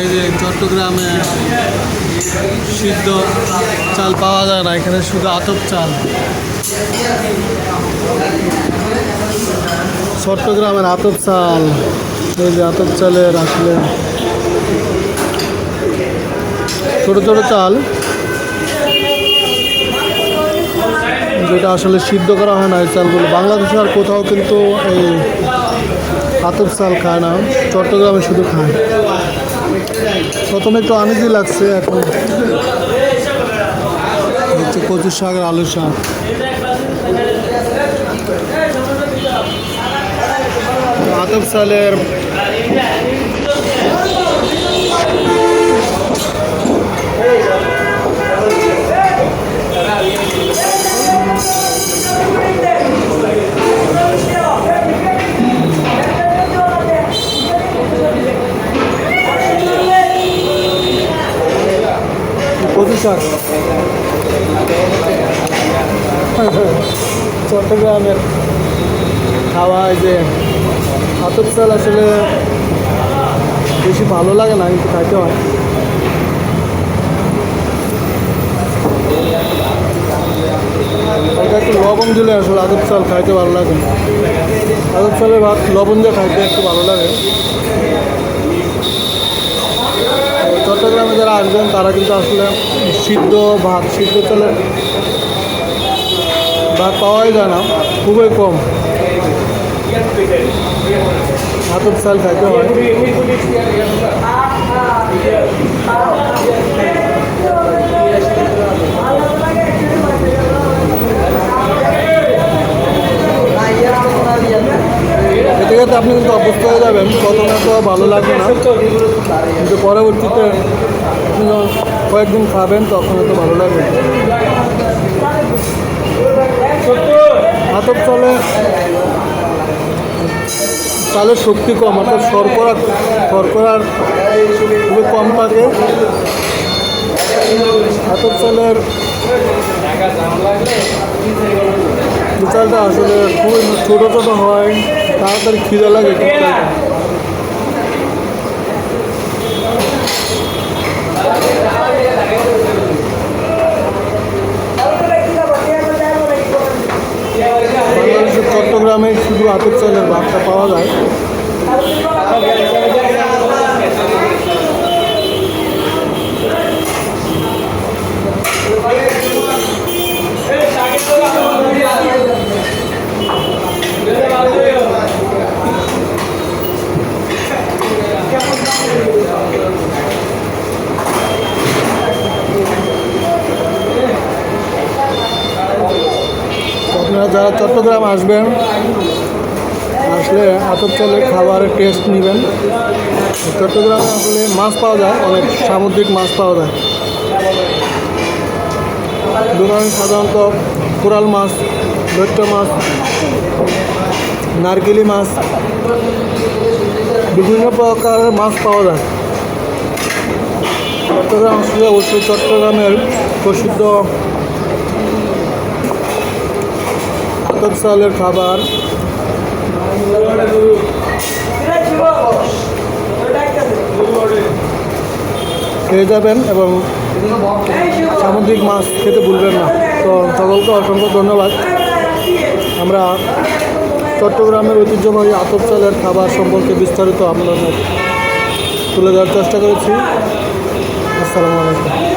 এই যে চট্টগ্রামে সিদ্ধ চাল পাওয়া যায় না, এখানে শুধু আতপ চাল। চট্টগ্রামের আতপ চাল, এই যে আতপ চালের আসলে ছোটো ছোটো চাল, যেটা আসলে সিদ্ধ করা হয় না এই চালগুলো। বাংলাদেশে আর কোথাও কিন্তু এই আতপ চাল খায় না, চট্টগ্রামে শুধু খায়। প্রথমে একটু আনিজি লাগছে এখন হচ্ছে কচু শাক আর আলু শাক। আতব চালের শাক চট্টগ্রামের খাওয়া যে আতপ চাল আসলে বেশি ভালো লাগে না, কিন্তু খাইতে হয়। একটু লবণ দিলে আসলে আতপ চাল খাইতে ভালো লাগে আতপ চালের ভাত লবণ দিয়ে খাইতে একটু ভালো লাগে। চট্টগ্রামে যারা আসবেন, তারা কিন্তু আসলে সিদ্ধ ভাত, সিদ্ধ চলে ভাত পাওয়াই যায় না, খুবই কম। হাতের চাল খাইতে হয়। আপনি কিন্তু অভ্যস্ত হয়ে যাবেন, প্রথমে তো ভালো লাগবে না, কিন্তু পরবর্তীতে আপনি কয়েকদিন খাবেন তখন তো ভালো লাগবে। হাতক চলে চালের শক্তি কম অর্থাৎ শর্করা শর্করার খুবই কম থাকে। হাতক চালের চালটা আসলে খুবই ছোটো ছোটো হয়, তাড়াতাড়ি খিদে লাগে ঠিক চালটা। বাংলাদেশের চট্টগ্রামে শুধু আতপ পাওয়া যায়। আপনারা যারা চট্টগ্রাম আসবেন আসলে আতপ চালের খাবারের টেস্ট নেবেন। চট্টগ্রামে আসলে মাছ পাওয়া যায়, অনেক সামুদ্রিক মাছ পাওয়া যায়। দোকানে সাধারণত কোরাল মাছ দৈত্য মাছ, নারকেলি মাছ, বিভিন্ন প্রকারের মাছ পাওয়া যায়। চট্টগ্রাম আসলে অবশ্যই চট্টগ্রামের প্রসিদ্ধ আতপ চালের খাবার। খেয়ে যাবেন এবং সামুদ্রিক মাছ খেতে ভুলবেন না। তো সকলকে অসংখ্য ধন্যবাদ। আমরা চট্টগ্রামের ঐতিহ্যবাহী আতপ চালের খাবার সম্পর্কে বিস্তারিত আপনাদের তুলে দেওয়ার চেষ্টা করেছি। আসসালামু আলাইকুম।